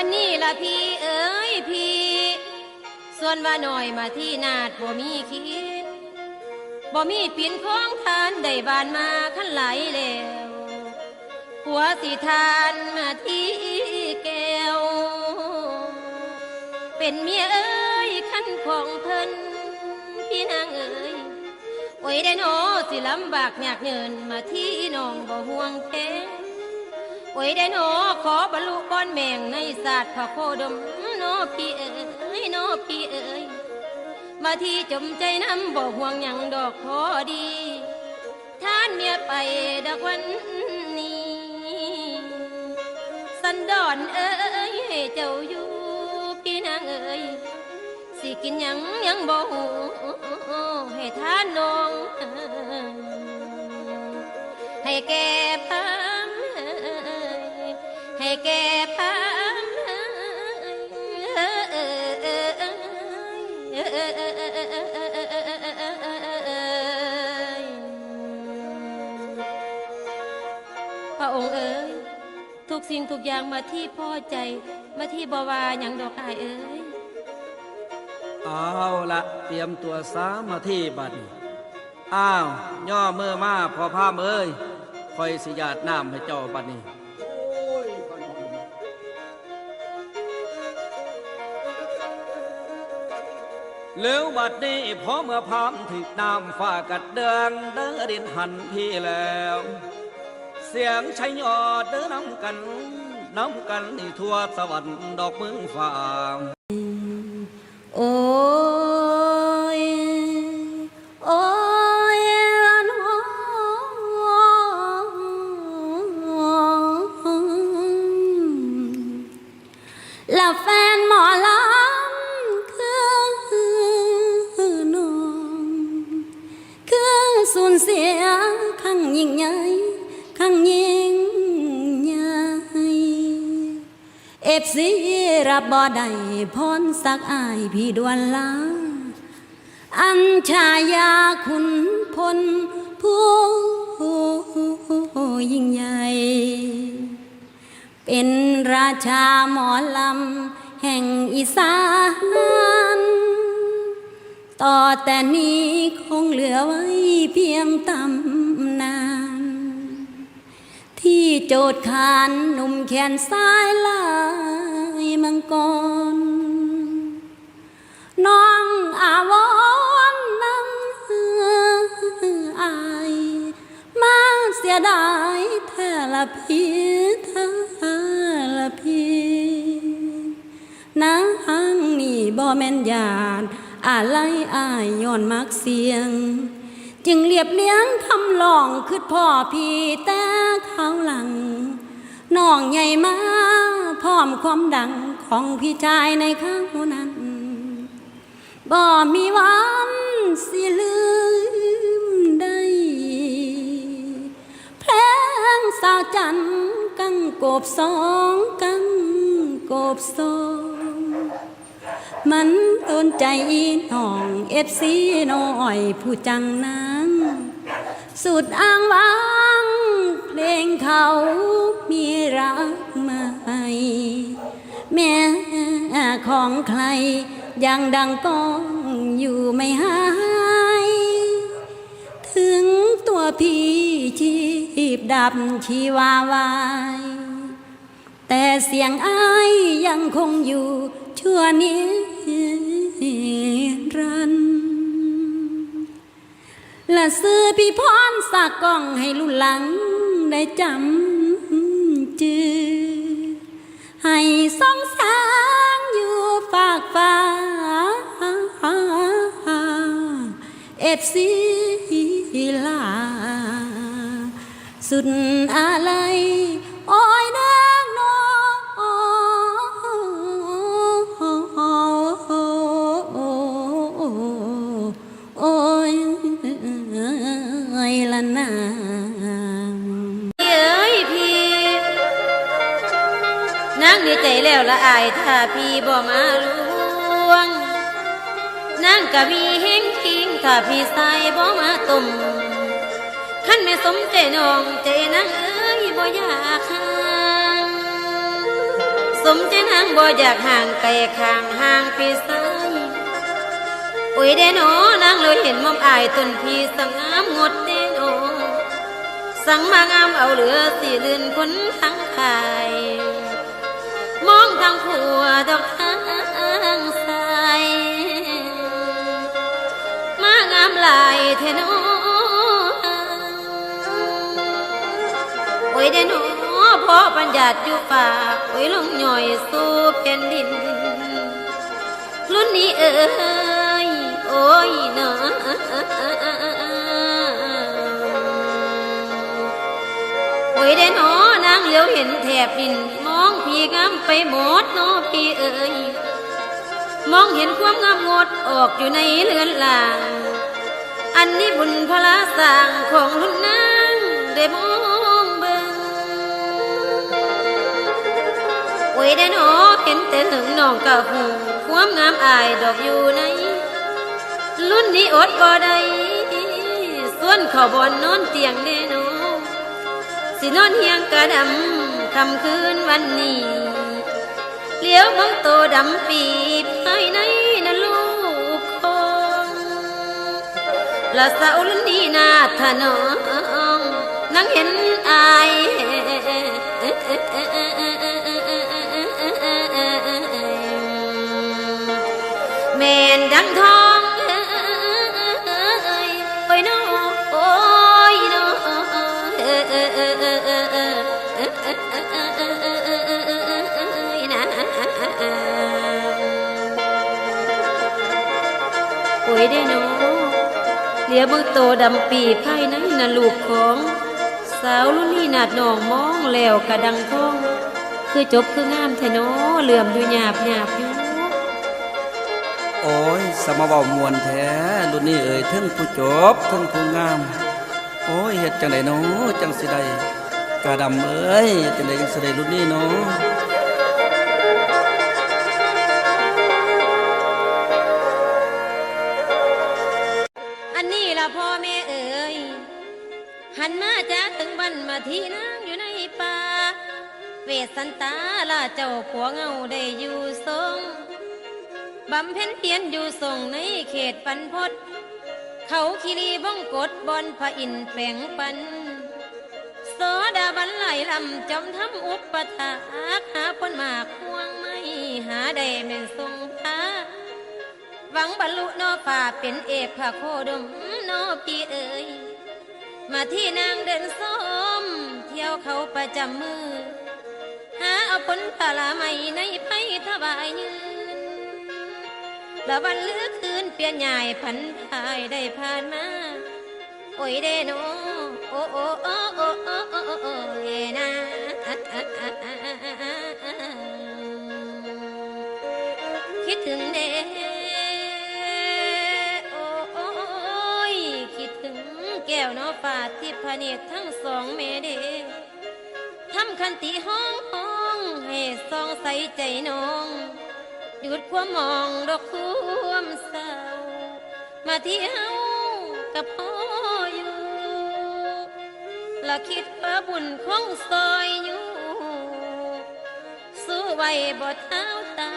อันนี้ละพี่เอ๋ยพี่ ส่วนว่าหน่อยมาที่นาดบ่มีคิดบ่มีปีนของทานได้บานมาขั้นไหลแล้วหัวสิทานมาที่แก้ว เป็นเมียเอ้ยขั้นของเพิ่นพี่นางเอ๋ยโอ้ยได้โนอสิลำบากยากเงินมาที่น้องบ่ห่วงแพง อ้ยได้โนขอบรรลุก้อนแมงในศาสตร์พระโคดมโนพี่เอ๋ยโนพี่เอ๋ยมาที่จมใจน้ำบอกห่วงหยังดอกพอดี ท่านเมียไปดอกวันนี้ สันดอนเอ๋ยให้เจ้าอยู่พี่นางเอ๋ยสิกินยังยังบ่หูให้ท่านนองให้แก องค์เอ๋ยทุกสิ่งทุกอย่างมาที่พ่อใจ มาที่บวาอย่างดอกอายเอ๋ยเอาละเตรียมตัวสามาที่บัดนี้อ้าว ย่อเมื่อมาพอพามเอ้ยคอยสิญาติน้ำให้เจ้าบัดนี้เลี้ยวบัดนี้พอเมื่อพามถึกน้ำฟ้ากัดเดือนเด้อดินหันพี่แล้ว เสียงชัยยอดเด้อน้ำกันน้ำกันนี่ทั่วสวรรค์ดอกเมืองฟ้าโอ้ยโอ้ยละน้องและแฟนหมอลำคือน้องคือสูญเสียครั้งยิ่งใหญ่ เอฟซีรับบ่ได้พรสักอายพี่ดวนลา อันชายาคุณพลผู้ยิ่งใหญ่ เป็นราชาหมอลำแห่งอีสาน ต่อแต่นี้คงเหลือไว้เพียงตำ ที่โจทย์ขานหนุ่มแขนซ้ายลายมังกร น้องอาวรณ์นั่งอาย มาเสียดายแทละพี่แท้ละพี่นางนี่บ่แม่นญาติอะไรอายย้อนมักเสียง จึงเรียบเลี้ยงคำลองคือพ่อพี่แต่เขาหลังน้องใหญ่มาพร้อมความดังของพี่ชายในข้างนั้นบ่มีวันสิลืมได้เพลงสาวจันกังกบสองกังกบสองมันโดนใจน้องเอฟซีน้อยผู้จังนั้น สุดอ้างว้าง เพลงเขามีรักใหม่แม่ของใคร ยังดังก้องอยู่ไม่หาย ถึงตัวพี่ชีพดับชีวาวาย แต่เสียงอ้ายยังคงอยู่ชั่วนิรัน และซื้อพี่พรสากกล้องให้ลุ่นหลังได้จำจือ ให้ส่องแสงอยู่ฝากฟ้าเอฟซีลา สุดอะไรายถ้าพี่บ่มาลวงนางกะมีเฮงคิงถ้าพี่ใส่บ่มาตุ่มขันแม่สมใจน้องใจนางเอ้ยบ่อยากห่างสมใจนางบ่อยากห่างไกลข้างห่างพี่สายโอ้ยเดโนนางเลยเห็นมอมอายต้นพี่สังงามงดเดโนสังมางามเอาเหลือสีลื่นคนทั้งกาย ทางผัวดอกทางสายมางามหลายเทโนโอ้ยเดโนพ่อปัญญาติอยู่ป่าโอ้ยลงหน่อยสู่แผ่นดิน รุ่นนี้เอ้ยโอ้ยเนาะโอ้ยเดนอนางเหลียวเห็นแถบดิน องพี่งามไปหมดนาะพี่เอ้ยมองเห็นความงามงดออกอยู่ในเรือนลางอันนี้บุญพระสร้างของรุ่นนางได้มองเบิ่งโอ้ยได้หนอเห็นแต่หึงน้องกะหูความงามอายดอกอยู่ใน รุ่นนี้อดบ่ได้ส่วนเขาบอนนอนเตียงแน่นอ สินอนเฮียงกระดำคำคืนวันนี้เลี้ยวมองโตดำปีภายในนั่นลูกคงละสาวลุนนี้นาถนองนั่งเห็นอาย ยได้น้อเหลียมือโตดำปีภายในน่ะลูกของ สาวรุ่นนี้นาดหนองมองแล้วกระดังทอง คือจบคืองามแท้น้อเหลื่อมอยู่หยาบหยาบอยู่โอ้ยสมเบามวนแท้รุ่นนี้เอ่ยทั้งผู้จบทั้งผู้งาม โอ้ยเฮ็ดจังไดเนาะจังสิได้กาดำเอ้ยจังไดจังสิได้รุ่นนี้เนาะ พ่อแม่เอ๋ยหันมาจากถึงบ้านมาที่นางอยู่ในป่าเวสันตาลาเจ้าผัวเงาได้อยู่ทรงบำเพ็ญเพียรอยู่ทรงในเขตปันพศเขาคีรีบ้องกดบอนพระอินแปลงปันโสดาบันไหลลำจอมทำอุปถาหาปนมากพวงไม่หาได้แม่นทรงพาหวังบรรลุนอฝ่าเป็นเอกพระโคดม นอปีเอ่ยมาที่นางเดินส้มเที่ยวเขาประจำมือ หาเอาผลผลาใหม่ในไพ่ทบายยืนละวันเลือคืนเปลี่ยนใหญ่ผันพายได้ผ่านมาโอ้ยเดโนโอโอโอโอโอโอเอนา พระเนตรทั้งสองเมเดทำคันติห้องห้องให้สองใสใจน้องหยุดความมองดอกความเศร้า มาเที่ยวกับพ่ออยู่ละคิดว่าบุญของซอยอยู่ สู้ไว้บ่เท้าตา